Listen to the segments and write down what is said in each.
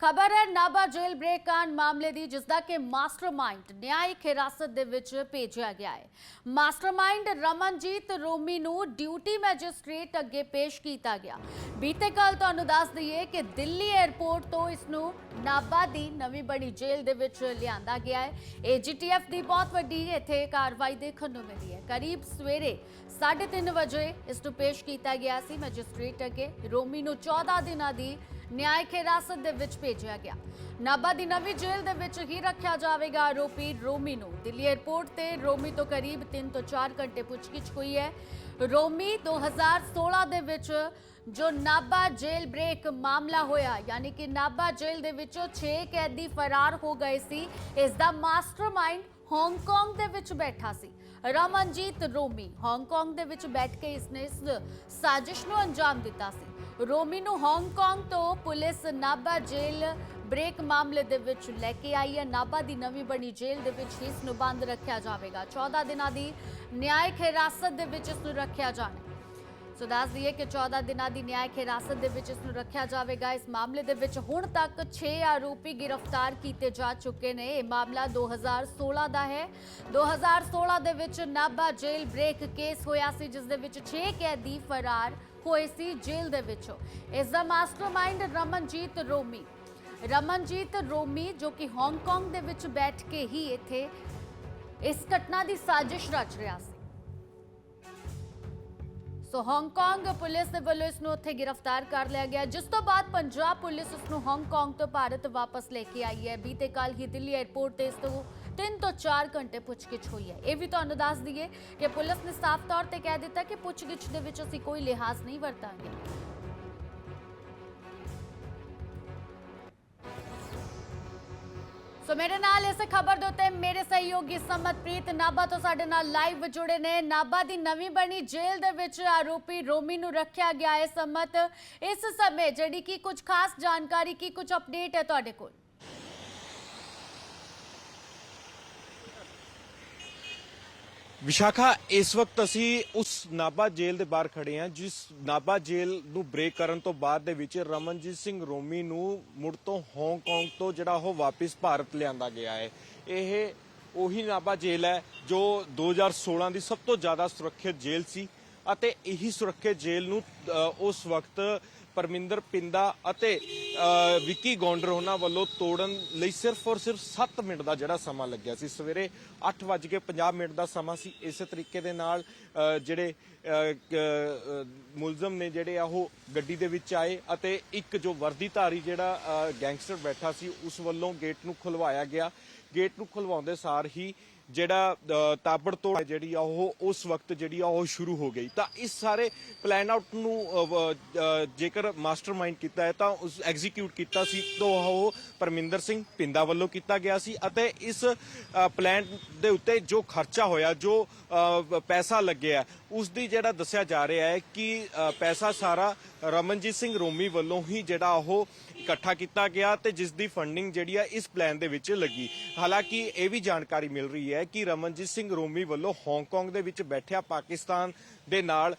ਖਬਰ ਹੈ, ਨਾਭਾ ਜੇਲ੍ਹ ਬ੍ਰੇਕ ਕਾਂਡ ਮਾਮਲੇ ਦੀ ਜਿਸ ਦਾ ਕਿ ਮਾਸਟਰਮਾਈਂਡ ਨਿਆਇਕ ਹਿਰਾਸਤ ਦੇ ਵਿੱਚ ਭੇਜਿਆ ਗਿਆ ਹੈ। ਮਾਸਟਰਮਾਈਂਡ ਰਮਨਜੀਤ ਰੋਮੀ ਨੂੰ ਡਿਊਟੀ ਮੈਜਿਸਟ੍ਰੇਟ ਅੱਗੇ ਪੇਸ਼ ਕੀਤਾ ਗਿਆ। ਬੀਤੇ ਕੱਲ ਤੁਹਾਨੂੰ ਦੱਸ ਦਈਏ ਕਿ ਦਿੱਲੀ 에ਅਰਪੋਰਟ ਤੋਂ ਇਸ ਨੂੰ ਨਾਭਾ ਦੀ ਨਵੀਂ ਬਣੀ ਜੇਲ੍ਹ ਦੇ ਵਿੱਚ ਲਿਆਂਦਾ ਗਿਆ ਹੈ। ਏਜੀਟੀਐਫ ਦੀ ਬਹੁਤ ਵੱਡੀ ਇੱਥੇ ਕਾਰਵਾਈ ਦੇਖਣ ਨੂੰ ਮਿਲੀ ਹੈ। ਕਰੀਬ ਸਵੇਰੇ 3:30 ਵਜੇ ਇਸ ਨੂੰ ਪੇਸ਼ ਕੀਤਾ ਗਿਆ ਸੀ ਮੈਜਿਸਟ੍ਰੇਟ ਅੱਗੇ। ਰੋਮੀ ਨੂੰ 14 ਦਿਨਾਂ ਦੀ ਨਿਆਇਕ ਹਿਰਾਸਤ ਦੇ ਵਿੱਚ ਭੇਜਿਆ ਗਿਆ। ਨਾਭਾ ਦੀ ਨਵੀਂ ਜੇਲ੍ਹ ਦੇ ਵਿੱਚ ਹੀ ਰੱਖਿਆ ਜਾਵੇਗਾ ਆਰੋਪੀ ਰੋਮੀ ਨੂੰ। ਦਿੱਲੀ 에ਅਰਪੋਰਟ ਤੇ ਰੋਮੀ ਤੋਂ ਕਰੀਬ 3 ਤੋਂ 4 ਘੰਟੇ ਪੁੱਛਗਿੱਛ ਹੋਈ ਹੈ। ਰੋਮੀ 2016 ਦੇ ਵਿੱਚ ਜੋ ਨਾਭਾ ਜੇਲ੍ਹ ਬ੍ਰੇਕ ਮਾਮਲਾ ਹੋਇਆ, ਯਾਨੀ ਕਿ ਨਾਭਾ ਜੇਲ੍ਹ ਦੇ ਵਿੱਚੋਂ 6 ਕੈਦੀ ਫਰਾਰ ਹੋ ਗਏ ਸੀ। ਇਸ ਦਾ ਮਾਸਟਰਮਾਈਂਡ ਹਾਂਗਕਾਂਗ ਦੇ ਵਿੱਚ ਬੈਠਾ ਸੀ। ਰਮਨਜੀਤ ਰੋਮੀ ਹਾਂਗਕਾਂਗ ਦੇ ਵਿੱਚ ਬੈਠ ਕੇ ਇਸਨੇ ਇਸ ਸਾਜ਼ਿਸ਼ ਨੂੰ ਅੰਜਾਮ ਦਿੱਤਾ ਸੀ। ਰੋਮੀ ਨੂੰ ਹਾਂਗਕਾਂਗ ਤੋਂ ਪੁਲਿਸ ਨਾਭਾ ਜੇਲ੍ਹ ਬ੍ਰੇਕ ਮਾਮਲੇ ਦੇ ਵਿੱਚ ਲੈ ਕੇ ਆਈ ਹੈ। ਨਾਭਾ ਦੀ ਨਵੀਂ ਬਣੀ ਜੇਲ੍ਹ ਦੇ ਵਿੱਚ ਹੀ ਇਸ ਨੂੰ ਬੰਦ ਰੱਖਿਆ ਜਾਵੇਗਾ। 14 ਦਿਨਾਂ ਦੀ ਨਿਆਇਕ ਹਿਰਾਸਤ ਦੇ ਵਿੱਚ ਇਸ ਨੂੰ ਰੱਖਿਆ ਜਾਣਾ ਸੋ ਦੱਸ ਦਈਏ ਕਿ 14 ਦਿਨਾਂ ਦੀ ਨਿਆਇਕ ਹਿਰਾਸਤ ਦੇ ਵਿੱਚ ਇਸ ਨੂੰ ਰੱਖਿਆ ਜਾਵੇਗਾ। ਇਸ ਮਾਮਲੇ ਦੇ ਵਿੱਚ ਹੁਣ ਤੱਕ 6 ਆਰੋਪੀ ਗ੍ਰਿਫਤਾਰ ਕੀਤੇ ਜਾ ਚੁੱਕੇ ਨੇ। ਇਹ ਮਾਮਲਾ 2016 ਦਾ ਹੈ। 2016 ਦੇ ਵਿੱਚ ਨਾਭਾ ਜੇਲ੍ਹ ਬ੍ਰੇਕ ਕੇਸ ਹੋਇਆ ਸੀ, ਜਿਸ ਦੇ ਵਿੱਚ 6 ਕੈਦੀ ਫਰਾਰ ਹੋਏ ਸੀ ਜੇਲ੍ਹ ਦੇ ਵਿੱਚੋਂ। ਇਸ ਦਾ ਮਾਸਟਰਮਾਈਂਡ ਰਮਨਜੀਤ ਰੋਮੀ। ਰਮਨਜੀਤ ਰੋਮੀ, ਜੋ ਕਿ ਹਾਂਗਕਾਂਗ ਦੇ ਵਿੱਚ ਬੈਠ ਕੇ ਹੀ ਇੱਥੇ ਇਸ ਘਟਨਾ ਦੀ ਸਾਜ਼ਿਸ਼ ਰਚ ਰਿਹਾ ਸੀ। ਸੋ ਹਾਂਗਕਾਂਗ ਪੁਲਿਸ ਦੇ ਵੱਲੋਂ ਇਸ ਨੂੰ ਉੱਥੇ ਗ੍ਰਿਫਤਾਰ ਕਰ ਲਿਆ ਗਿਆ। ਜਿਸ ਤੋਂ ਬਾਅਦ ਪੰਜਾਬ ਪੁਲਿਸ ਉਸ ਨੂੰ ਹਾਂਗਕਾਂਗ ਤੋਂ ਭਾਰਤ ਵਾਪਸ ਲੈ ਕੇ ਆਈ ਹੈ। ਬੀਤੇ ਕੱਲ ਹੀ ਦਿੱਲੀ 에ਅਰਪੋਰਟ ਤੇ ਇਸ ਤੋਂ 3 ਤੋਂ 4 ਘੰਟੇ ਪੁੱਛਗਿੱਛ ਹੋਈ ਹੈ। ਇਹ ਵੀ ਤੁਹਾਨੂੰ ਦੱਸ ਦਈਏ ਕਿ ਪੁਲਿਸ ਨੇ ਸਾਫ਼ ਤੌਰ ਤੇ ਕਹਿ ਦਿੱਤਾ ਕਿ ਪੁੱਛਗਿੱਛ ਦੇ ਵਿੱਚ ਅਸੀਂ ਕੋਈ ਲਿਹਾਜ਼ ਨਹੀਂ ਵਰਤਾਂਗੇ। ਸੋ ਮੇਰੇ ਨਾਲ ਇਸ ਖਬਰ ਦੇ ਉੱਤੇ ਮੇਰੇ ਸਹਿਯੋਗੀ ਸਮਤਪ੍ਰੀਤ ਨਾਭਾ ਤੋਂ ਸਾਡੇ ਨਾਲ ਲਾਈਵ ਜੁੜੇ ਨੇ। ਨਾਭਾ ਦੀ ਨਵੀਂ ਬਣੀ ਜੇਲ੍ਹ ਦੇ ਵਿੱਚ ਆਰੋਪੀ ਰੋਮੀ ਨੂੰ ਰੱਖਿਆ ਗਿਆ ਹੈ ਸਮਤ ਇਸ ਸਮੇਂ, ਜਿਹੜੀ ਕਿ ਕੁਝ ਖਾਸ ਜਾਣਕਾਰੀ, ਕੀ ਕੁਝ ਅਪਡੇਟ ਹੈ ਤੁਹਾਡੇ ਕੋਲ? ਵਿਸ਼ਾਖਾ, ਇਸ ਵਕਤ ਅਸੀਂ ਉਸ ਨਾਭਾ ਜੇਲ੍ਹ ਦੇ ਬਾਹਰ ਖੜੇ ਹਾਂ, ਜਿਸ ਨਾਭਾ ਜੇਲ੍ਹ ਨੂੰ ਬ੍ਰੇਕ ਕਰਨ ਤੋਂ ਬਾਅਦ ਦੇ ਵਿੱਚ ਰਮਨਜੀਤ ਸਿੰਘ ਰੋਮੀ ਨੂੰ ਮੁੜ ਤੋਂ ਹਾਂਗਕਾਂਗ ਤੋਂ ਜਿਹੜਾ ਉਹ ਵਾਪਸ ਭਾਰਤ ਲਿਆਂਦਾ ਗਿਆ ਹੈ। ਇਹ ਉਹੀ ਨਾਭਾ ਜੇਲ੍ਹ ਹੈ ਜੋ 2016 ਦੀ ਸਭ ਤੋਂ ਜ਼ਿਆਦਾ ਸੁਰੱਖਿਅਤ ਜੇਲ੍ਹ ਸੀ। ਅਤੇ ਇਹੀ ਸੁਰੱਖਿਅਤ ਜੇਲ੍ਹ ਨੂੰ ਉਸ ਵਕਤ ਪਰਮਿੰਦਰ ਪਿੰਦਾ ਅਤੇ ਵਿੱਕੀ ਗੌਂਡਰ ਉਹਨਾਂ ਵੱਲੋਂ ਤੋੜਨ ਲਈ ਸਿਰਫ ਔਰ ਸਿਰਫ 7 ਮਿੰਟ ਦਾ ਜਿਹੜਾ ਸਮਾਂ ਲੱਗਿਆ ਸੀ। ਸਵੇਰੇ 8:50 ਮਿੰਟ ਦਾ ਸਮਾਂ ਸੀ। ਇਸੇ ਤਰੀਕੇ ਦੇ ਨਾਲ ਜਿਹੜੇ ਮੁਲਜ਼ਮ ਨੇ ਜਿਹੜੇ ਆ ਉਹ ਗੱਡੀ ਦੇ ਵਿੱਚ ਆਏ ਅਤੇ ਇੱਕ ਜੋ ਵਰਦੀਧਾਰੀ ਜਿਹੜਾ ਗੈਂਗਸਟਰ ਬੈਠਾ ਸੀ ਉਸ ਵੱਲੋਂ ਗੇਟ ਨੂੰ ਖੁਲਵਾਇਆ ਗਿਆ। ਗੇਟ ਨੂੰ ਖੁਲਵਾਉਂਦੇ ਸਾਰ ਹੀ ਜਿਹੜਾ ਅ, ਤਾਬੜਤੋੜ ਜਿਹੜੀ ਆ ਉਹ ਉਸ ਵਕਤ ਜਿਹੜੀ ਆ ਉਹ ਸ਼ੁਰੂ ਹੋ ਗਈ। ਤਾਂ ਇਸ ਸਾਰੇ ਪਲਾਨ ਆਊਟ ਨੂੰ ਅ, ਵ- ਅ, ਜੇਕਰ ਮਾਸਟਰਮਾਈਂਡ ਕੀਤਾ ਹੈ ਤਾਂ ਉਸ ਐਗਜ਼ੀਕਿਊਟ ਕੀਤਾ ਸੀ ਤਾਂ ਉਹ ਪਰਮਿੰਦਰ ਸਿੰਘ ਪਿੰਦਾ ਵੱਲੋਂ ਕੀਤਾ ਗਿਆ ਸੀ ਅਤੇ ਇਸ ਪਲਾਨ ਦੇ ਉੱਤੇ ਜੋ ਖਰਚਾ ਹੋਇਆ ਜੋ ਪੈਸਾ ਲੱਗਿਆ ਉਸ ਦੀ ਜਿਹੜਾ ਦੱਸਿਆ ਜਾ ਰਿਹਾ ਹੈ ਕਿ ਪੈਸਾ ਸਾਰਾ ਰਮਨਜੀਤ ਸਿੰਘ ਰੋਮੀ ਵੱਲੋਂ ਹੀ ਜਿਹੜਾ ਉਹ ਇਕੱਠਾ ਕੀਤਾ ਗਿਆ ਤੇ ਜਿਸ ਦੀ ਫੰਡਿੰਗ ਜਿਹੜੀ ਆ ਇਸ ਪਲਾਨ ਦੇ ਵਿੱਚ ਲੱਗੀ। ਹਾਲਾਂਕਿ ਇਹ ਵੀ ਜਾਣਕਾਰੀ ਮਿਲ ਰਹੀ ਹੈ ਕਿ ਰਮਨਜੀਤ ਸਿੰਘ ਰੋਮੀ ਵੱਲੋਂ ਹਾਂਗਕਾਂਗ ਦੇ ਵਿੱਚ ਬੈਠਿਆ ਪਾਕਿਸਤਾਨ ਦੇ ਨਾਲ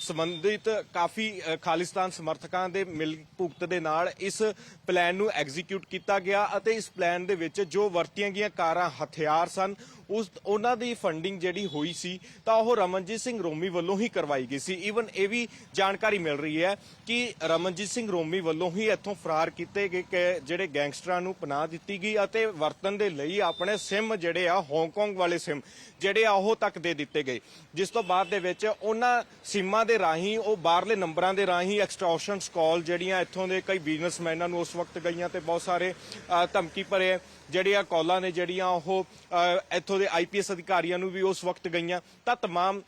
ਸੰਬੰਧਿਤ ਕਾਫੀ ਖਾਲਿਸਤਾਨ ਸਮਰਥਕਾਂ ਦੇ ਮਿਲ ਭੁਗਤ ਦੇ ਨਾਲ ਇਸ ਪਲਾਨ ਨੂੰ ਐਗਜ਼ੀਕਿਊਟ ਕੀਤਾ ਗਿਆ ਅਤੇ ਇਸ ਪਲਾਨ ਦੇ ਵਿੱਚ ਜੋ ਵਰਤੀਆਂ ਗਈਆਂ ਕਾਰਾਂ ਹਥਿਆਰ ਸਨ, ਉਸ, ਉਹਨਾਂ ਦੀ ਫੰਡਿੰਗ ਜਿਹੜੀ ਹੋਈ ਸੀ, ਤਾਂ ਉਹ ਰਮਨਜੀਤ ਸਿੰਘ ਰੋਮੀ ਵੱਲੋਂ ਹੀ ਕਰਵਾਈ ਗਈ ਸੀ। ਈਵਨ ਇਹ ਵੀ ਜਾਣਕਾਰੀ ਮਿਲ ਰਹੀ ਹੈ ਕਿ ਰਮਨਜੀਤ ਸਿੰਘ ਰੋਮੀ ਵੱਲੋਂ ਹੀ ਇੱਥੋਂ ਫਰਾਰ ਕੀਤੇ ਗਏ ਕਿ ਜਿਹੜੇ ਗੈਂਗਸਟਰਾਂ ਨੂੰ ਪਨਾਹ ਦਿੱਤੀ ਗਈ ਅਤੇ ਵਰਤਨ ਦੇ ਲਈ ਆਪਣੇ ਸਿਮ ਜਿਹੜੇ ਆ ਹਾਂਗਕਾਂਗ ਵਾਲੇ ਸਿਮ ਜਿਹੜੇ ਆ, ਉਹ ਤੱਕ ਦੇ ਦਿੱਤੇ ਗਏ। ਜਿਸ ਤੋਂ ਬਾਅਦ ਦੇ ਵਿੱਚ ਉਹਨਾਂ ਸਿਮਾਂ ਦੇ ਰਾਹੀਂ ਉਹ ਬਾਹਰਲੇ ਨੰਬਰਾਂ ਦੇ ਰਾਹੀਂ ਐਕਸਟੋਰਸ਼ਨਸ ਕਾਲ ਜਿਹੜੀਆਂ ਇੱਥੋਂ ਦੇ ਕਈ ਬਿਜ਼ਨਸਮੈਨਾਂ ਨੂੰ ਉਸ ਵਕਤ ਗਈਆਂ ਤੇ ਬਹੁਤ ਸਾਰੇ ਅ, ਧਮਕੀ ਭਰੇ ਜਿਹੜੀਆਂ ਕਾਲਾਂ ਨੇ ਜਿਹੜੀਆਂ ਉਹ ਅ, ਇੱਥੋਂ ਦੇ ਆਈਪੀਐਸ ਅਧਿਕਾਰੀਆਂ ਨੂੰ ਵੀ ਉਸ ਵਕਤ ਗਈਆਂ ਤਾਂ तमाम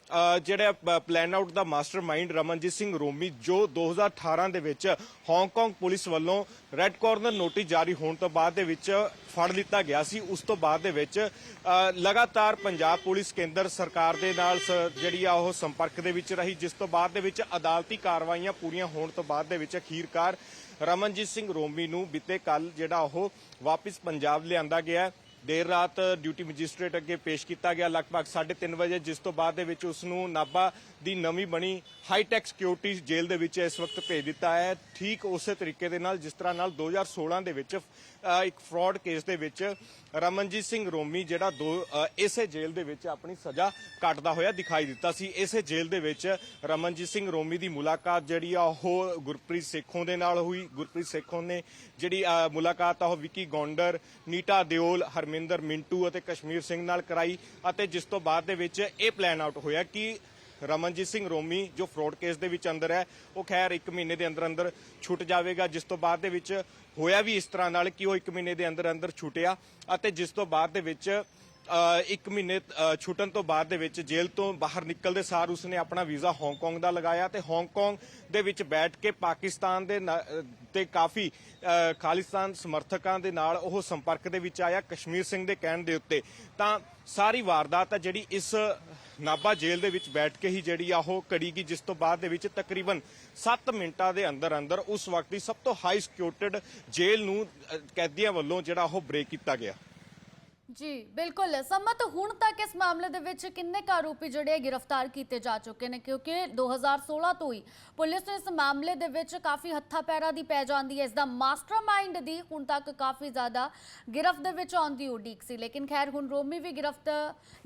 ਜਿਹੜਾ ਪਲਾਨ ਆਊਟ ਦਾ ਮਾਸਟਰਮਾਈਂਡ ਰਮਨਜੀਤ ਸਿੰਘ ਰੋਮੀ ਜੋ 2018 ਦੇ ਵਿੱਚ ਹਾਂਗਕਾਂਗ ਪੁਲਿਸ ਵੱਲੋਂ ਰੈੱਡ ਕਾਰਨਰ ਨੋਟਿਸ ਜਾਰੀ ਹੋਣ ਤੋਂ ਬਾਅਦ ਦੇ ਵਿੱਚ ਫੜ ਲਿੱਤਾ ਗਿਆ ਸੀ। ਉਸ ਤੋਂ ਬਾਅਦ ਦੇ ਵਿੱਚ ਲਗਾਤਾਰ ਪੰਜਾਬ ਪੁਲਿਸ ਕੇਂਦਰ ਸਰਕਾਰ ਦੇ ਨਾਲ ਸ- ਜਿਹੜੀ ਆ ਉਹ ਸੰਪਰਕ ਦੇ ਵਿੱਚ ਰਹੀ, ਜਿਸ ਤੋਂ ਬਾਅਦ ਦੇ ਵਿੱਚ ਅਦਾਲਤੀ ਕਾਰਵਾਈਆਂ ਪੂਰੀਆਂ ਹੋਣ ਤੋਂ ਬਾਅਦ ਦੇ ਵਿੱਚ ਅਖੀਰਕਾਰ ਰਮਨਜੀਤ ਸਿੰਘ ਰੋਮੀ ਨੂੰ ਬੀਤੇ ਕੱਲ ਜਿਹੜਾ ਉਹ ਵਾਪਸ ਪੰਜਾਬ ਲਿਆਂਦਾ ਗਿਆ। ਦੇਰ ਰਾਤ ਡਿਊਟੀ ਮੈਜਿਸਟ੍ਰੇਟ ਅੱਗੇ ਪੇਸ਼ ਕੀਤਾ ਗਿਆ। ਲਗਭਗ 3:30 ਵਜੇ ਜਿਸ ਤੋਂ ਬਾਅਦ ਦੇ ਵਿੱਚ ਉਸ ਨੂੰ ਨਾਭਾ ਦੀ ਨਵੀਂ ਬਣੀ ਹਾਈ ਟੈਕ ਸਿਕਿਉਰਿਟੀ ਜੇਲ੍ਹ ਦੇ ਵਿੱਚ ਇਸ ਵਕਤ ਭੇਜ ਦਿੱਤਾ ਹੈ। ਠੀਕ ਉਸੇ ਤਰੀਕੇ ਦੇ ਨਾਲ ਜਿਸ ਤਰ੍ਹਾਂ ਨਾਲ 2016 ਦੇ ਵਿੱਚ ਇੱਕ ਫਰਾਡ ਕੇਸ ਦੇ ਵਿੱਚ ਰਮਨਜੀਤ ਸਿੰਘ ਰੋਮੀ ਜਿਹੜਾ ਦੋ ਇਸੇ ਜੇਲ੍ਹ ਦੇ ਵਿੱਚ ਆਪਣੀ ਸਜ਼ਾ ਕੱਟਦਾ ਹੋਇਆ ਦਿਖਾਈ ਦਿੱਤਾ ਸੀ। ਇਸੇ ਜੇਲ੍ਹ ਦੇ ਵਿੱਚ ਰਮਨਜੀਤ ਸਿੰਘ ਰੋਮੀ ਦੀ ਮੁਲਾਕਾਤ ਜਿਹੜੀ ਆ, ਉਹ ਗੁਰਪ੍ਰੀਤ ਸੇਖੋਂ ਦੇ ਨਾਲ ਹੋਈ। ਗੁਰਪ੍ਰੀਤ ਸੇਖੋਂ ਨੇ ਜਿਹੜੀ ਮੁਲਾਕਾਤ ਆ, ਉਹ ਵਿੱਕੀ ਗੌਂਡਰ, ਨੀਟਾ ਦਿਓਲ ਹਰ ਹਰਮਿੰਦਰ ਮਿੰਟੂ ਅਤੇ ਕਸ਼ਮੀਰ ਸਿੰਘ ਨਾਲ ਕਰਾਈ ਅਤੇ ਜਿਸ ਤੋਂ ਬਾਅਦ ਦੇ ਵਿੱਚ ਇਹ ਪਲਾਨ ਆਊਟ ਹੋਇਆ ਕਿ ਰਮਨਜੀਤ ਸਿੰਘ ਰੋਮੀ, ਜੋ ਫਰੋਡ ਕੇਸ ਦੇ ਵਿੱਚ ਅੰਦਰ ਹੈ, ਉਹ ਖੈਰ 1 ਮਹੀਨੇ ਦੇ ਅੰਦਰ ਅੰਦਰ ਛੁੱਟ ਜਾਵੇਗਾ। ਜਿਸ ਤੋਂ ਬਾਅਦ ਦੇ ਵਿੱਚ ਹੋਇਆ ਵੀ ਇਸ ਤਰ੍ਹਾਂ ਨਾਲ ਕਿ ਉਹ 1 ਮਹੀਨੇ ਦੇ ਅੰਦਰ ਅੰਦਰ ਛੁੱਟਿਆ ਅਤੇ ਜਿਸ ਤੋਂ ਬਾਅਦ ਦੇ ਵਿੱਚ ਇੱਕ ਮਹੀਨੇ ਛੁੱਟਣ ਤੋਂ ਬਾਅਦ ਦੇ ਵਿੱਚ ਜੇਲ੍ਹ ਤੋਂ ਬਾਹਰ ਨਿਕਲਦੇ ਸਾਰ ਉਸਨੇ ਆਪਣਾ ਵੀਜ਼ਾ ਹਾਂਗਕਾਂਗ ਦਾ ਲਗਾਇਆ ਤੇ ਹਾਂਗਕਾਂਗ ਦੇ ਵਿੱਚ ਬੈਠ ਕੇ ਪਾਕਿਸਤਾਨ ਦੇ ਨਾ- ਅ, ਤੇ ਕਾਫੀ ਖਾਲਿਸਤਾਨ ਸਮਰਥਕਾਂ ਦੇ ਨਾਲ ਉਹ ਸੰਪਰਕ ਦੇ ਵਿੱਚ ਆਇਆ ਕਸ਼ਮੀਰ ਸਿੰਘ ਦੇ ਕਹਿਣ ਦੇ ਉੱਤੇ। ਤਾਂ ਸਾਰੀ ਵਾਰਦਾਤ ਹੈ ਜਿਹੜੀ ਇਸ ਨਾਭਾ ਜੇਲ੍ਹ ਦੇ ਵਿੱਚ ਬੈਠ ਕੇ ਹੀ ਜਿਹੜੀ ਆ ਉਹ ਕੜੀ ਗਈ ਜਿਸ ਤੋਂ ਬਾਅਦ ਦੇ ਵਿੱਚ ਤਕਰੀਬਨ 7 ਮਿੰਟਾਂ ਦੇ ਅੰਦਰ ਅੰਦਰ ਉਸ ਵਕਤ ਦੀ ਸਭ ਤੋਂ ਹਾਈ ਸਿਕਿਉਰਿਟਡ ਜੇਲ੍ਹ ਨੂੰ ਕੈਦੀਆਂ ਵੱਲੋਂ ਜਿਹੜਾ ਉਹ ਬ੍ਰੇਕ ਕੀਤਾ ਗਿਆ। ਜੀ, ਬਿਲਕੁਲ। ਸੰਮਤ ਹੁਣ ਤੱਕ ਇਸ ਮਾਮਲੇ ਦੇ ਵਿੱਚ ਕਿੰਨੇ ਕੁ ਆਰੋਪੀ ਜਿਹੜੇ ਗ੍ਰਿਫਤਾਰ ਕੀਤੇ ਜਾ ਚੁੱਕੇ ਨੇ? ਕਿਉਂਕਿ 2016 ਤੋਂ ਹੀ ਪੁਲਿਸ ਨੂੰ ਇਸ ਮਾਮਲੇ ਦੇ ਵਿੱਚ ਕਾਫੀ ਹੱਥਾ ਪੈਰਾ ਦੀ ਪੈ ਜਾਂਦੀ ਹੈ। ਇਸ ਦਾ ਮਾਸਟਰਮਾਈਂਡ ਦੀ ਹੁਣ ਤੱਕ ਕਾਫੀ ਜ਼ਿਆਦਾ ਗ੍ਰਿਫ਼ਤ ਦੇ ਵਿੱਚ ਆਉਣ ਦੀ ਉਡੀਕ ਸੀ। ਲੇਕਿਨ ਖੈਰ, ਹੁਣ ਰੋਮੀ ਵੀ ਗ੍ਰਿਫ਼ਤ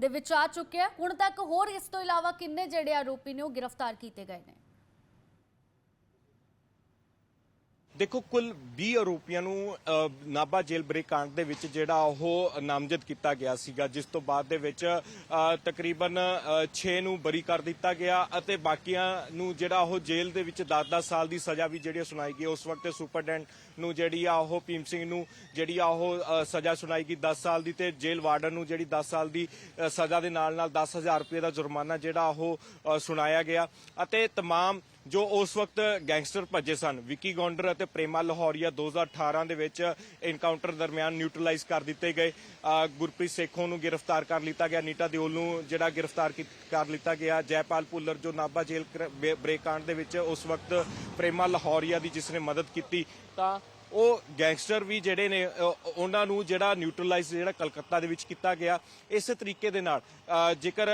ਦੇ ਵਿੱਚ ਆ ਚੁੱਕਿਆ। ਹੁਣ ਤੱਕ ਹੋਰ ਇਸ ਤੋਂ ਇਲਾਵਾ ਕਿੰਨੇ ਜਿਹੜੇ ਆਰੋਪੀ ਨੇ ਉਹ ਗ੍ਰਿਫਤਾਰ ਕੀਤੇ ਗਏ ਨੇ? ਦੇਖੋ ਕੁੱਲ 20 ਆਰੋਪੀਆਂ ਨੂੰ ਅ, ਨਾਭਾ ਜੇਲ੍ਹ ਬ੍ਰੇਕ ਕਾਂਡ ਦੇ ਵਿੱਚ ਜਿਹੜਾ ਉਹ ਨਾਮਜ਼ਦ ਕੀਤਾ ਗਿਆ ਸੀਗਾ ਜਿਸ ਤੋਂ ਬਾਅਦ ਦੇ ਵਿੱਚ ਅ, ਤਕਰੀਬਨ 6 ਨੂੰ ਬਰੀ ਕਰ ਦਿੱਤਾ ਗਿਆ ਅਤੇ ਬਾਕੀਆਂ ਨੂੰ ਜਿਹੜਾ ਉਹ ਜੇਲ੍ਹ ਦੇ ਵਿੱਚ 10-10 ਸਾਲ ਦੀ ਸਜ਼ਾ ਵੀ ਜਿਹੜੀ ਉਹ ਸੁਣਾਈ ਗਈ ਉਸ ਵਕਤ ਸੁਪਰਡੈਂਟ ਨੂੰ ਜਿਹੜੀ ਆ ਉਹ ਭੀਮ ਸਿੰਘ ਨੂੰ ਜਿਹੜੀ ਆ ਉਹ ਅ, ਸਜ਼ਾ ਸੁਣਾਈ ਗਈ 10 ਸਾਲ ਦੀ ਤੇ ਜੇਲ੍ਹ ਵਾਰਡਨ ਨੂੰ ਜਿਹੜੀ 10 ਸਾਲ ਦੀ ਅ, ਸਜ਼ਾ ਦੇ ਨਾਲ ਨਾਲ 10000 ਰੁਪਏ ਦਾ ਜੁਰਮਾਨਾ ਜਿਹੜਾ ਉਹ ਅ, ਸੁਣਾਇਆ ਗਿਆ ਅਤੇ तमाम ਜੋ ਉਸ ਵਕਤ ਗੈਂਗਸਟਰ ਭੱਜੇ ਸਨ। ਵਿੱਕੀ ਗੌਂਡਰ ਅਤੇ ਪ੍ਰੇਮਾ ਲਾਹੌਰੀਆ 2018 ਦੇ ਵਿੱਚ ਇਨਕਾਊਂਟਰ ਦਰਮਿਆਨ ਨਿਊਟਰਲਾਈਜ਼ ਕਰ ਦਿੱਤੇ ਗਏ। ਗੁਰਪ੍ਰੀਤ ਸੇਖੋਂ ਨੂੰ ਗ੍ਰਿਫਤਾਰ ਕਰ ਲਿੱਤਾ ਗਿਆ। ਨੀਟਾ ਦਿਓਲ ਨੂੰ ਜਿਹੜਾ ਗ੍ਰਿਫਤਾਰ ਕੀ- ਕਰ ਲਿੱਤਾ ਗਿਆ। ਜੈਪਾਲ ਭੁੱਲਰ ਜੋ ਨਾਭਾ ਜੇਲ੍ਹ ਕਰ- ਦੇ ਵਿੱਚ ਉਸ ਵਕਤ ਪ੍ਰੇਮਾ ਲਾਹੌਰੀਆ ਦੀ ਜਿਸ ਨੇ ਮਦਦ ਕੀਤੀ, ਤਾਂ ਉਹ ਗੈਂਗਸਟਰ ਵੀ ਜਿਹੜੇ ਨੇ ਉਹਨਾਂ ਨੂੰ ਜਿਹੜਾ ਨਿਊਟਰਲਾਈਜ਼ ਜਿਹੜਾ ਕਲਕੱਤਾ ਦੇ ਵਿੱਚ ਕੀਤਾ ਗਿਆ, ਇਸੇ ਤਰੀਕੇ ਦੇ ਨਾਲ। ਜੇਕਰ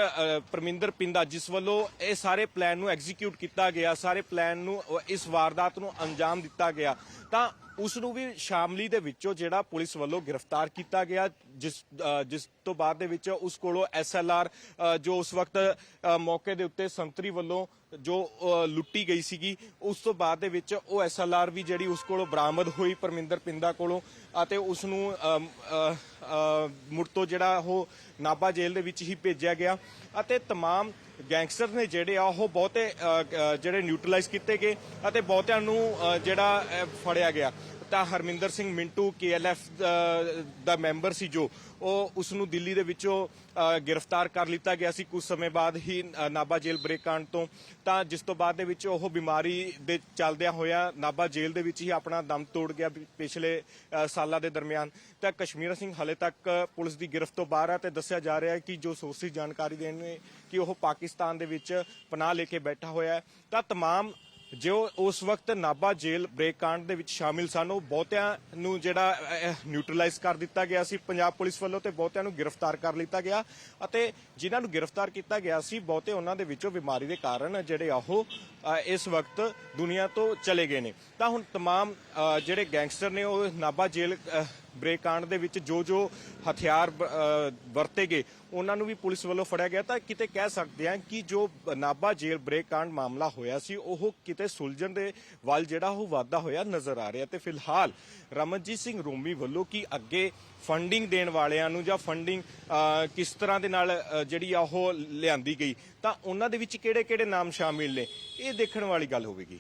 ਪਰਮਿੰਦਰ ਪਿੰਦਾ ਜਿਸ ਵੱਲੋਂ ਇਹ ਸਾਰੇ ਪਲਾਨ ਨੂੰ ਐਗਜ਼ੀਕਿਊਟ ਕੀਤਾ ਗਿਆ, ਸਾਰੇ ਪਲਾਨ ਨੂੰ ਇਸ ਵਾਰਦਾਤ ਨੂੰ ਅੰਜਾਮ ਦਿੱਤਾ ਗਿਆ, ਤਾਂ ਉਸ ਨੂੰ ਵੀ ਸ਼ਾਮਲੀ ਦੇ ਵਿੱਚੋਂ ਜਿਹੜਾ ਪੁਲਿਸ ਵੱਲੋਂ ਗ੍ਰਿਫਤਾਰ ਕੀਤਾ ਗਿਆ ਜਿਸ ਅ, ਜਿਸ ਤੋਂ ਬਾਅਦ ਦੇ ਵਿੱਚ ਉਸ ਕੋਲੋਂ ਐਸਐਲਆਰ ਜੋ ਉਸ ਵਕਤ ਅ, ਮੌਕੇ ਦੇ ਉੱਤੇ ਸੰਤਰੀ ਵੱਲੋਂ ਜੋ ਅ, ਲੁੱਟੀ ਗਈ ਸੀਗੀ ਉਸ ਤੋਂ ਬਾਅਦ ਦੇ ਵਿੱਚ ਉਹ ਐਸਐਲਆਰ ਵੀ ਜਿਹੜੀ ਉਸ ਕੋਲੋਂ ਬਰਾਮਦ ਹੋਈ ਪਰਮਿੰਦਰ ਪਿੰਦਾ ਕੋਲੋਂ ਅਤੇ ਉਸ ਨੂੰ ਅਮ, ਅ, ਅ, ਮੁੜ ਤੋਂ ਜਿਹੜਾ ਉਹ ਨਾਭਾ ਜੇਲ੍ਹ ਦੇ ਵਿੱਚ ਹੀ ਭੇਜਿਆ ਗਿਆ ਅਤੇ तमाम ਗੈਂਗਸਟਰ ਨੇ ਜਿਹੜੇ ਆ ਉਹ ਬਹੁਤੇ ਜਿਹੜੇ ਨਿਊਟਰਲਾਈਜ਼ ਕੀਤੇ ਗਏ ਅਤੇ ਬਹੁਤਿਆਂ ਨੂੰ ਜਿਹੜਾ ਫੜਿਆ ਗਿਆ। ਤਾਂ ਹਰਮਿੰਦਰ ਸਿੰਘ ਮਿੰਟੂ ਕੇਐਲਐਫ ਦਾ ਮੈਂਬਰ ਸੀ ਜੋ ਉਹ ਉਸ ਨੂੰ ਦਿੱਲੀ ਦੇ ਵਿੱਚੋਂ ਅ, ਗ੍ਰਿਫਤਾਰ ਕਰ ਲਿੱਤਾ ਗਿਆ ਸੀ ਕੁਝ ਸਮੇਂ ਬਾਅਦ ਹੀ ਅ, ਨਾਭਾ ਜੇਲ੍ਹ ਬ੍ਰੇਕ ਕਾਂਡ ਤੋਂ ਤਾਂ ਜਿਸ ਤੋਂ ਬਾਅਦ ਦੇ ਵਿੱਚ ਉਹ ਬਿਮਾਰੀ ਦੇ ਚੱਲਦਿਆਂ ਹੋਇਆ ਨਾਭਾ ਜੇਲ੍ਹ ਦੇ ਵਿੱਚ ਹੀ ਆਪਣਾ ਦਮ ਤੋੜ ਗਿਆ ਪਿ- ਪਿਛਲੇ ਅ, ਸਾਲਾਂ ਦੇ ਦਰਮਿਆਨ ਤਾਂ ਕਸ਼ਮੀਰ ਸਿੰਘ ਹਲੇ ਤੱਕ ਪੁਲਿਸ ਦੀ ਗ੍ਰਿਫਤ ਤੋਂ ਬਾਹਰ ਹੈ ਤੇ ਦੱਸਿਆ ਜਾ ਰਿਹਾ ਹੈ ਕਿ ਜੋ ਸੋਰਸਿਸ ਜਾਣਕਾਰੀ ਦੇਣ ਨੇ ਕਿ ਉਹ ਪਾਕਿਸਤਾਨ ਦੇ ਵਿੱਚ ਪਨਾਹ ਲੈ ਕੇ ਬੈਠਾ ਹੋਇਆ ਹੈ ਤਾਂ तमाम ਜੋ ਉਸ ਵਕਤ ਨਾਭਾ ਜੇਲ੍ਹ ਬ੍ਰੇਕ ਕਾਂਡ ਦੇ ਵਿੱਚ ਸ਼ਾਮਿਲ ਸਨ ਉਹ ਬਹੁਤਿਆਂ ਨੂੰ ਜਿਹੜਾ ਨਿਊਟਰਲਾਈਜ਼ ਕਰ ਦਿੱਤਾ ਗਿਆ ਸੀ ਪੰਜਾਬ ਪੁਲਿਸ ਵੱਲੋਂ ਤੇ ਬਹੁਤਿਆਂ ਨੂੰ ਗ੍ਰਿਫਤਾਰ ਕਰ ਲਿੱਤਾ ਗਿਆ ਅਤੇ ਜਿਨ੍ਹਾਂ ਨੂੰ ਗ੍ਰਿਫਤਾਰ ਕੀਤਾ ਗਿਆ ਸੀ ਬਹੁਤੇ ਉਹਨਾਂ ਦੇ ਵਿੱਚੋਂ ਬਿਮਾਰੀ ਦੇ ਕਾਰਨ ਜਿਹੜੇ ਆ ਉਹ ਅ, ਇਸ ਵਕਤ ਦੁਨੀਆ ਤੋਂ ਚਲੇ ਗਏ ਨੇ ਤਾਂ ਹੁਣ तमाम ਅ, ਜਿਹੜੇ ਗੈਂਗਸਟਰ ਨੇ ਉਹ ਨਾਭਾ ਜੇਲ੍ਹ ਅ, ਬ੍ਰੇਕ ਕਾਂਡ ਦੇ ਵਿੱਚ ਜੋ ਜੋ ਹਥਿਆਰ ਵਰਤੇ ਗਏ, ਉਹਨਾਂ ਨੂੰ ਵੀ ਪੁਲਿਸ ਵੱਲੋਂ ਫੜਿਆ ਗਿਆ। ਤਾਂ ਕਿਤੇ ਕਹਿ ਸਕਦੇ ਹਾਂ ਕਿ ਜੋ ਨਾਭਾ ਜੇਲ੍ਹ ਬ੍ਰੇਕ ਕਾਂਡ ਮਾਮਲਾ ਹੋਇਆ ਸੀ, ਉਹ ਕਿਤੇ ਸੁਲਝਣ ਦੇ ਵੱਲ ਜਿਹੜਾ ਉਹ ਵਾਧਾ ਹੋਇਆ ਨਜ਼ਰ ਆ ਰਿਹਾ। ਤੇ ਫਿਲਹਾਲ ਰਮਨਜੀਤ ਸਿੰਘ ਰੋਮੀ ਵੱਲੋਂ ਕਿ ਅੱਗੇ ਫੰਡਿੰਗ ਦੇਣ ਵਾਲਿਆਂ ਨੂੰ ਜਾਂ ਫੰਡਿੰਗ ਕਿਸ ਤਰ੍ਹਾਂ ਦੇ ਨਾਲ ਜਿਹੜੀ ਆ ਉਹ ਲਿਆਂਦੀ ਗਈ, ਤਾਂ ਉਹਨਾਂ ਦੇ ਵਿੱਚ ਕਿਹੜੇ-ਕਿਹੜੇ ਨਾਮ ਸ਼ਾਮਿਲ ਨੇ, ਇਹ ਦੇਖਣ ਵਾਲੀ ਗੱਲ ਹੋਵੇਗੀ।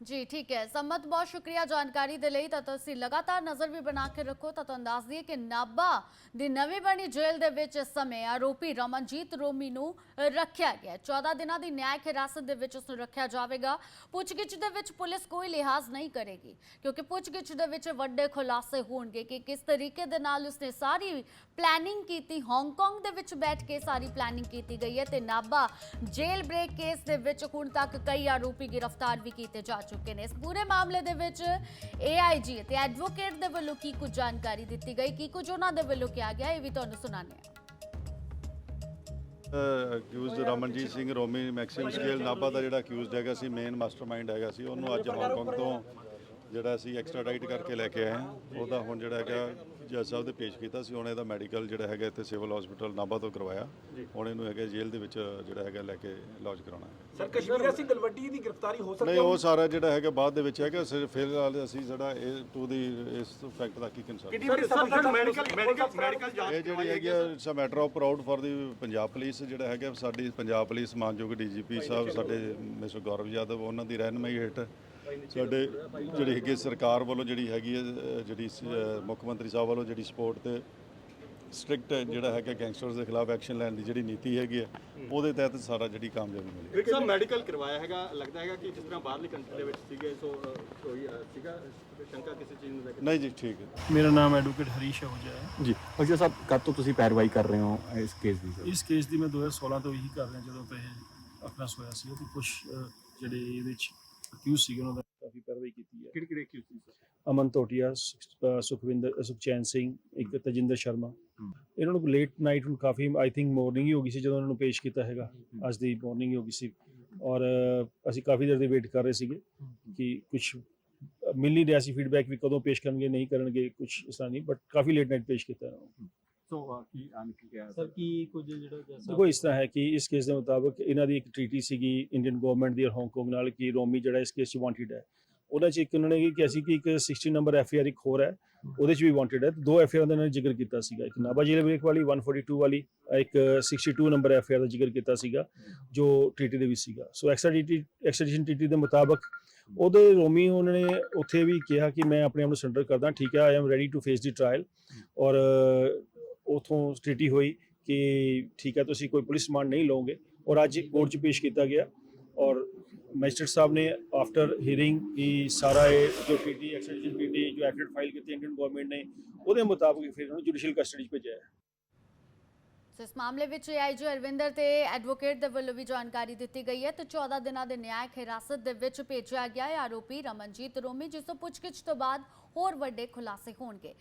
ਜੀ, ਠੀਕ ਹੈ। ਸੰਮਤ, ਬਹੁਤ ਸ਼ੁਕਰੀਆ ਜਾਣਕਾਰੀ ਦੇ ਲਈ। ਤਾਂ ਤੁਸੀਂ ਲਗਾਤਾਰ ਨਜ਼ਰ ਵੀ ਬਣਾ ਕੇ ਰੱਖੋ। ਤਾਂ ਤੁਹਾਨੂੰ ਦੱਸ ਦਈਏ ਕਿ ਨਾਭਾ ਦੀ ਨਵੀਂ ਬਣੀ ਜੇਲ੍ਹ ਦੇ ਵਿੱਚ ਇਸ ਸਮੇਂ ਆਰੋਪੀ ਰਮਨਜੀਤ ਰੋਮੀ ਨੂੰ ਰੱਖਿਆ ਗਿਆ ਹੈ। 14 ਦਿਨਾਂ ਦੀ ਨਿਆਇਕ ਹਿਰਾਸਤ ਦੇ ਵਿੱਚ ਉਸ ਨੂੰ ਰੱਖਿਆ ਜਾਵੇਗਾ। ਪੁੱਛਗਿੱਛ ਦੇ ਵਿੱਚ ਪੁਲਿਸ ਕੋਈ ਲਿਹਾਜ਼ ਨਹੀਂ ਕਰੇਗੀ, ਕਿਉਂਕਿ ਪੁੱਛਗਿੱਛ ਦੇ ਵਿੱਚ ਵੱਡੇ ਖੁਲਾਸੇ ਹੋਣਗੇ ਕਿ ਕਿਸ ਤਰੀਕੇ ਦੇ ਨਾਲ ਉਸਨੇ ਸਾਰੀ ਪਲੈਨਿੰਗ ਕੀਤੀ ਹਾਂਗਕਾਂਗ ਦੇ ਵਿੱਚ ਬੈਠ ਕੇ ਸਾਰੀ ਪਲੈਨਿੰਗ ਕੀਤੀ ਗਈ ਹੈ ਤੇ ਨਾਭਾ ਜੇਲ੍ਹ ਬ੍ਰੇਕ ਕੇਸ ਦੇ ਵਿੱਚ ਹੁਣ ਤੱਕ ਕਈ ਆਰੋਪੀ ਗ੍ਰਿਫਤਾਰ ਵੀ ਕੀਤੇ ਜਾ ਚੁੱਕੇ ਨੇ। ਇਸ ਪੂਰੇ ਮਾਮਲੇ ਦੇ ਵਿੱਚ ਏਆਈਜੀ ਤੇ ਐਡਵੋਕੇਟ ਦੇ ਵੱਲੋਂ ਕੀ ਕੁਝ ਜਾਣਕਾਰੀ ਦਿੱਤੀ ਗਈ? ਕੀ ਕੁਝ ਉਹਨਾਂ ਦੇ ਵੱਲੋਂ ਕਿਹਾ ਗਿਆ? ਇਹ ਵੀ ਤੁਹਾਨੂੰ ਸੁਣਾਉਂਦੇ ਹਾਂ। ਅਕਿਊਜ਼ਡ ਰਮਨਜੀਤ ਸਿੰਘ, ਰੋਮੀ ਮੈਕਸਿਮ ਸਕੇਲ, ਨਾਭਾ ਦਾ ਜਿਹੜਾ ਅਕਿਊਜ਼ਡ ਹੈਗਾ ਸੀ ਮੇਨ ਮਾਸਟਰਮਾਈਂਡ ਹੈਗਾ ਸੀ, ਉਹਨੂੰ ਅੱਜ ਹਾਂਗਕਾਂਗ ਤੋਂ ਜਿਹੜਾ ਅਸੀਂ ਐਕਸਟ੍ਰਾਡਾਈਟ ਕਰਕੇ ਲੈ ਕੇ ਆਏ ਹਾਂ ਉਹਦਾ ਹੁਣ ਜਿਹੜਾ ਹੈਗਾ ਜੱਜ ਸਾਹਿਬ ਦੇ ਪੇਸ਼ ਕੀਤਾ ਸੀ ਹੁਣ ਇਹਦਾ ਮੈਡੀਕਲ ਜਿਹੜਾ ਹੈਗਾ ਇੱਥੇ ਸਿਵਲ ਹਸਪੀਟਲ ਨਾਭਾ ਤੋਂ ਕਰਵਾਇਆ। ਹੁਣ ਇਹਨੂੰ ਹੈਗਾ ਜੇਲ੍ਹ ਦੇ ਵਿੱਚ ਜਿਹੜਾ ਹੈਗਾ ਲੈ ਕੇ ਲੌਜ ਕਰਾਉਣਾ ਹੈ। ਸਰ ਕਸ਼ਮੀਰ ਸਿੰਘ ਗਲਵੱਡੀ ਦੀ ਗ੍ਰਿਫਤਾਰੀ ਹੋ ਸਕਦੀ ਨਹੀਂ ਉਹ ਸਾਰਾ ਜਿਹੜਾ ਹੈਗਾ ਬਾਅਦ ਦੇ ਵਿੱਚ ਹੈਗਾ ਸਿਰਫ ਫਿਲਹਾਲ ਅਸੀਂ ਜਿਹੜਾ ਇਹ ਟੂ ਦੀ ਇਸ ਫੈਕਟ ਦਾ ਕੀ ਕੰਸਰਨ ਸਰ ਮੈਡੀਕਲ ਮੈਡੀਕਲ ਇਹ ਜਿਹੜੀ ਹੈਗੀ it's a matter of proud for the Punjab police ਜਿਹੜਾ ਹੈਗਾ ਸਾਡੀ ਪੰਜਾਬ ਪੁਲਿਸ ਮਾਨਯੋਗ ਡੀਜੀਪੀ ਸਾਹਿਬ ਸਾਡੇ ਮਿਸਟਰ ਗੌਰਵ ਯਾਦਵ ਉਹਨਾਂ ਦੀ ਰਹਿਨਮਾਈ ਹੇਠ ਸਾਡੇ ਜਿਹੜੀ ਹੈਗੀ ਸਰਕਾਰ ਵੱਲੋਂ ਜਿਹੜੀ ਹੈਗੀ ਹੈ ਜਿਹੜੀ ਮੁੱਖ ਮੰਤਰੀ ਸਾਹਿਬ ਵੱਲੋਂ ਜਿਹੜੀ ਸਪੋਰਟ ਤੇ ਸਟ੍ਰਿਕਟ ਜਿਹੜਾ ਹੈਗਾ ਗੈਂਗਸਟਰਸ ਦੇ ਖਿਲਾਫ ਐਕਸ਼ਨ ਲੈਣ ਦੀ ਜਿਹੜੀ ਨੀਤੀ ਹੈਗੀ ਹੈ ਉਹਦੇ ਤਹਿਤ ਸਾਰਾ ਜਿਹੜੀ ਕਾਮਯਾਬੀ ਮਿਲੀ। ਸਰ ਮੈਡੀਕਲ ਕਰਵਾਇਆ ਹੈਗਾ ਲੱਗਦਾ ਹੈਗਾ ਕਿ ਜਿਸ ਤਰ੍ਹਾਂ ਬਾਹਰਲੀ ਕੰਟਰੀ ਦੇ ਵਿੱਚ ਸੀਗੇ ਸੋ ਕੋਈ ਸੀਗਾ ਸ਼ੰਕਾ ਕਿਸੇ ਚੀਜ਼ ਨੂੰ ਲੈ ਕੇ? ਨਹੀਂ ਜੀ ਠੀਕ ਹੈ। ਮੇਰਾ ਨਾਮ ਐਡਵੋਕੇਟ ਹਰੀਸ਼ ਆਹੂਜਾ ਹੈ। ਜੀ। ਅਜਾ ਸਾਹਿਬ ਕਦ ਤੋਂ ਤੁਸੀਂ ਪੈਰਵਾਈ ਕਰ ਰਹੇ ਹੋ ਇਸ ਕੇਸ ਦੀ ਸਰ? ਇਸ ਕੇਸ ਦੀ ਮੈਂ 2016 ਤੋਂ ਇਹੀ ਕਰ ਰਿਹਾ ਜਦੋਂ ਤੋਂ ਇਹ ਅਫਰਾਸ ਹੋਇਆ ਸੀ ਤੇ ਕੁਝ ਜਿਹੜੇ ਇਹਦੇ ਵਿੱਚ ਅਕਿਊਜ਼ ਸੀਗੇ ਉਹਨਾਂ ਦਾ ਕੀਤੀ ਹੈ ਕਿਹੜੇ ਕਿਹੜੇ ਕਿਉਂ ਸੀ ਸਰ? ਅਮਨ ਟੋਟੀਆ ਸੁਖ- ਅਹ ਸੁਖਵਿੰਦਰ ਸੁਖਚੈਨ ਸਿੰਘ ਇੱਕ ਤਜਿੰਦਰ ਸ਼ਰਮਾ। ਇਹਨਾਂ ਨੂੰ ਲੇਟ ਨਾਈਟ ਨੂੰ ਕਾਫੀ ਆਈ ਥਿੰਕ ਮਾਰਨਿੰਗ ਹੀ ਹੋ ਗਈ ਸੀ ਜਦੋਂ ਇਹਨਾਂ ਨੂੰ ਪੇਸ਼ ਕੀਤਾ ਹੈਗਾ। ਅੱਜ ਦੀ ਮਾਰਨਿੰਗ ਹੀ ਹੋ ਗਈ ਸੀ। ਔਰ ਅਹ, ਅਸੀਂ ਕਾਫੀ ਦੇਰ ਦੀ ਵੇਟ ਕਰ ਰਹੇ ਸੀਗੇ ਕਿ ਕੁਝ ਮਿਲ ਨਹੀਂ ਰਿਹਾ ਸੀ ਫੀਡਬੈਕ ਵੀ ਕਦੋਂ ਪੇਸ਼ ਕਰਨਗੇ ਨਹੀਂ ਕਰਨਗੇ ਕੁਝ ਇਸ ਤਰ੍ਹਾਂ ਨਹੀਂ ਬਟ ਕਾਫੀ ਲੇਟ ਨਾਈਟ ਪੇਸ਼ ਕੀਤਾ ਇਹਨਾਂ ਨੂੰ। ਸੋ ਕੀ ਆਨ ਕੀ ਕਿਹਾ ਸਰ ਕੀ ਕੁਝ ਜਿਹੜਾ ਜੈਸਾ ਦੇਖੋ ਇਸ ਤਰ੍ਹਾਂ ਹੈ ਕਿ ਇਸ ਕੇਸ ਦੇ ਮੁਤਾਬਕ ਇਹਨਾਂ ਦੀ ਇੱਕ ਟ੍ਰੀਟੀ ਸੀਗੀ ਇੰਡੀਅਨ ਗਵਰਨਮੈਂਟ ਦੀ ਔਰ ਹਾਂਗਕਾਂਗ ਨਾਲ ਕਿ ਰੋਮੀ ਜਿਹੜਾ ਇਸ ਕੇਸ 'ਚ ਵਾਂਟਡ ਹੈ। ਉਹਨਾਂ 'ਚ ਇੱਕ ਉਹਨਾਂ ਨੇ ਇਹ ਕਿਹਾ ਸੀ ਕਿ ਇੱਕ 60 ਨੰਬਰ ਐਫ ਆਰ ਇੱਕ ਹੋਰ ਹੈ ਉਹਦੇ 'ਚ ਵੀ ਵਾਂਟਡ ਹੈ। ਦੋ ਐਫ ਆਰ ਦਾ ਇਹਨਾਂ ਨੇ ਜ਼ਿਕਰ ਕੀਤਾ ਸੀਗਾ। ਇੱਕ ਨਾਭਾ ਜ਼ਿਲ੍ਹੇ ਬ੍ਰੇਕ ਵਾਲੀ 142 ਵਾਲੀ ਇੱਕ 62 ਨੰਬਰ ਐਫ ਆਰ ਦਾ ਜ਼ਿਕਰ ਕੀਤਾ ਸੀਗਾ ਜੋ ਟ੍ਰੀਟੀ ਦੇ ਵਿੱਚ ਸੀਗਾ। ਸੋ ਐਕਸਟ੍ਰਾਡੀਟੀ ਐਕਸਟ੍ਰੈਡੀਸ਼ਨ ਟ੍ਰੀਟੀ ਦੇ ਮੁਤਾਬਕ ਉਹਦੇ ਰੋਮੀ ਉਹਨਾਂ ਨੇ ਉੱਥੇ ਵੀ ਕਿਹਾ ਕਿ ਮੈਂ ਆਪਣੇ ਆਪ ਨੂੰ ਸਰੈਂਡਰ ਕਰਦਾ ਠੀਕ ਹੈ I am ready to face the trial ਔਰ ਉਥੋਂ ਸਟੇਟੀ ਹੋਈ ਕਿ ਠੀਕ ਹੈ ਤੁਸੀਂ ਕੋਈ ਪੁਲਿਸ ਰਿਮਾਂਡ ਨਹੀਂ ਲਓਗੇ। ਔਰ ਅੱਜ ਕੋਰਟ 'ਚ ਪੇਸ਼ ਕੀਤਾ ਗਿਆ। ਔਰ ਮੈਜਿਸਟਰੇਟ ਸਾਹਿਬ ਨੇ ਆਫਟਰ ਹੀਅਰਿੰਗ ਕਿ ਸਾਰਾ ਇਹ ਜੋ ਪੀਟੀ ਐਕਸਟ੍ਰੈਡੀਸ਼ਨ ਪੀਟੀ ਜੋ ਐਫੀਡੇਵਿਟ ਫਾਈਲ ਕੀਤੀ ਇੰਡੀਅਨ ਗਵਰਨਮੈਂਟ ਨੇ, ਉਹਦੇ ਮੁਤਾਬਕ ਫਿਰ ਉਹਨੂੰ ਜੁਡੀਸ਼ੀਅਲ ਕਸਟਡੀ 'ਚ ਭੇਜਿਆ ਹੈ। ਸੋ ਇਸ ਮਾਮਲੇ ਵਿੱਚ ਏਆਈਜੀ ਅਰਵਿੰਦਰ ਤੇ ਐਡਵੋਕੇਟ ਦੇ ਵੱਲੋਂ ਵੀ ਜਾਣਕਾਰੀ ਦਿੱਤੀ ਗਈ ਹੈ, ਤੇ 14 ਦਿਨਾਂ ਦੇ ਨਿਆਇਕ ਹਿਰਾਸਤ ਦੇ ਵਿੱਚ ਭੇਜਿਆ ਗਿਆ ਹੈ। ਆਰੋਪੀ ਰਮਨਜੀਤ ਰੋਮੀ, ਜਿਸ ਤੋਂ ਪੁੱਛਗਿੱਛ ਤੋਂ ਬਾਅਦ ਹੋਰ ਵੱਡੇ ਖੁਲਾਸੇ ਹੋਣਗੇ।